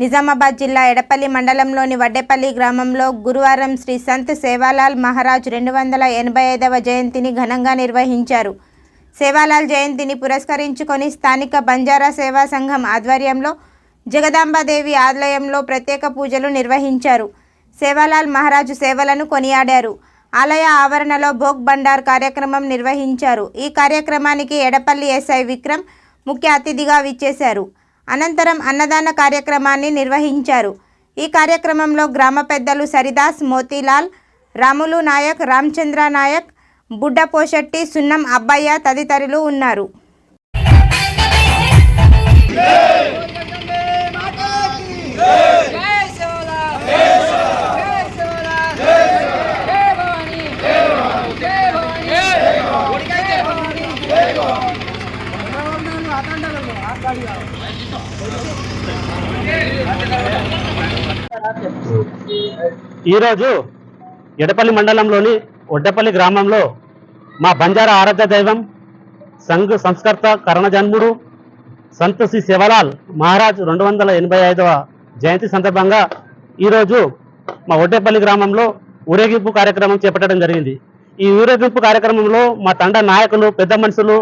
నిజామాబాద్ జిల్లా ఎడపల్లి మండలంలోని వడ్డేపల్లి గ్రామంలో గురువారం శ్రీ సంత్ సేవాలాల్ మహారాజ్ రెండు వందల ఎనభై ఐదవ జయంతిని ఘనంగా నిర్వహించారు. సేవాలాల్ జయంతిని పురస్కరించుకొని స్థానిక బంజారా సేవా సంఘం ఆధ్వర్యంలో జగదాంబాదేవి ఆలయంలో ప్రత్యేక పూజలు నిర్వహించారు. సేవాలాల్ మహారాజు సేవలను కొనియాడారు. ఆలయ ఆవరణలో భోగ్ బండార్ కార్యక్రమం నిర్వహించారు. ఈ కార్యక్రమానికి ఎడపల్లి ఎస్ఐ విక్రమ్ ముఖ్య అతిథిగా విచ్చేశారు. అనంతరం అన్నదాన కార్యక్రమాన్ని నిర్వహించారు. ఈ కార్యక్రమంలో గ్రామ పెద్దలు సరిదాస్ మోతీలాల్ రాములు నాయక్ రామచంద్ర నాయక్ బుడ్డ పోషెట్టి సున్నం అబ్బయ్య తదితరులు ఉన్నారు. ఈరోజు ఎడపల్లి మండలంలోని ఒడ్డపల్లి గ్రామంలో మా బంజారా ఆరాధ్య దైవం సంఘ సంస్కర్త కరణజన్ముడు సంత్ శ్రీ శివలాల్ మహారాజ్ రెండు వందల ఎనభై ఐదవ జయంతి సందర్భంగా ఈరోజు మా ఒడ్డేపల్లి గ్రామంలో ఊరేగింపు కార్యక్రమం చేపట్టడం జరిగింది. ఈ ఊరేగింపు కార్యక్రమంలో మా తండ నాయకులు పెద్ద మనుషులు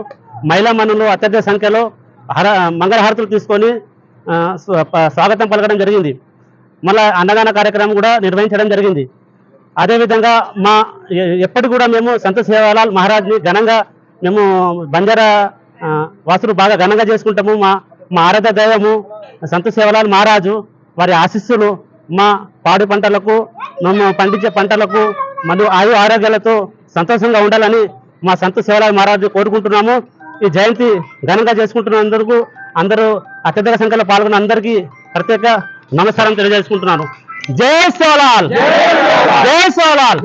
మహిళా మనులు అత్యధిక సంఖ్యలో హర మంగళహారతులు తీసుకొని స్వాగతం పలకడం జరిగింది. మళ్ళా అన్నదాన కార్యక్రమం కూడా నిర్వహించడం జరిగింది. అదేవిధంగా మా ఎప్పటి కూడా మేము సంత సేవాలాల్ మహారాజ్ని ఘనంగా మేము బంజారా వాసులు బాగా ఘనంగా చేసుకుంటాము. మా మా ఆరాధ దైవము సంత సేవలాల్ మహారాజు వారి ఆశీస్సులు మా పాడి పంటలకు మేము పండించే పంటలకు మరియు ఆయు ఆరోగ్యాలతో సంతోషంగా ఉండాలని మా సంత సేవలాల్ మహారాజు కోరుకుంటున్నాము. ఈ జయంతి ఘనంగా చేసుకుంటున్నందుకు అందరూ అత్యధిక సంఖ్యలో పాల్గొన్న అందరికీ ప్రత్యేక నమస్కారం తెలియజేసుకుంటున్నాను. జై సోలాల్! జై సోలాల్!